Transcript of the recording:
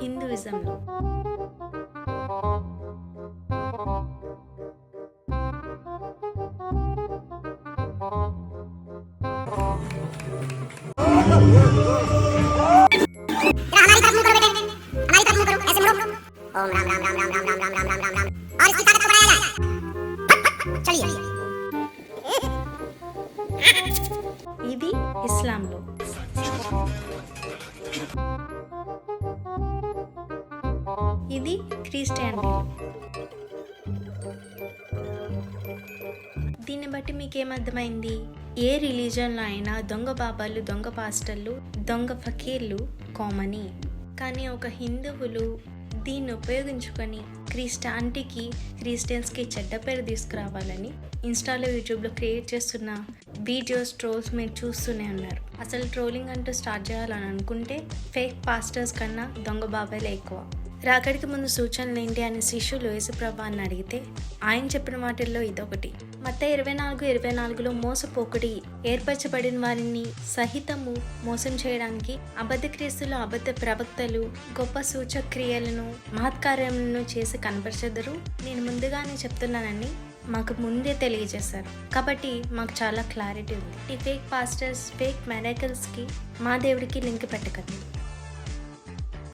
హిందూయిజంలో हमारी तरफ मुंह करो बेटे हमारी तरफ मुंह करो ऐसे मुड़ो ओम राम राम राम राम राम राम राम राम राम राम राम और इसकी ताकत को बढ़ाया जाए चलिए ఇది ఇస్లాంలో ఇది క్రిస్టియానిటీలో దీన్ని బట్టి మీకు ఏమర్థమైంది ఏ రిలీజన్లో అయినా దొంగ బాబాలు దొంగ పాస్టర్లు దొంగ ఫకీర్లు కామని. కానీ ఒక హిందువులు దీన్ని ఉపయోగించుకొని క్రిస్టాంటీకి క్రిస్టియన్స్కి చెడ్డ పేరు తీసుకురావాలని ఇన్స్టాలో యూట్యూబ్లో క్రియేట్ చేస్తున్న వీడియోస్ ట్రోల్స్ మీరు చూస్తూనే ఉన్నారు. అసలు ట్రోలింగ్ అంటూ స్టార్ట్ చేయాలని అనుకుంటే ఫేక్ పాస్టర్స్ కన్నా దొంగ బాబాయిలే ఎక్కువ. రాకడికి ముందు సూచనలు ఏంటి అని శిష్యులు యేసుప్రభాన్ని అడిగితే ఆయన చెప్పిన వాటిల్లో ఇదొకటి. మత ఇరవై నాలుగు ఇరవై నాలుగులో మోసపోకుడి ఏర్పరచబడిన వారిని సహితము మోసం చేయడానికి అబద్ధ క్రీస్తులు అబద్ధ ప్రవక్తలు గొప్ప సూచక్రియలను మహత్కార్యములను చేసి కనపరచెదరు. నేను ముందుగానే చెప్తున్నానని మాకు ముందే తెలియజేశారు. కాబట్టి మాకు చాలా క్లారిటీ ఉంది. ఈ ఫేక్ పాస్టర్స్ ఫేక్ మెరాకల్స్కి మా దేవుడికి లింక్ పెట్టకండి.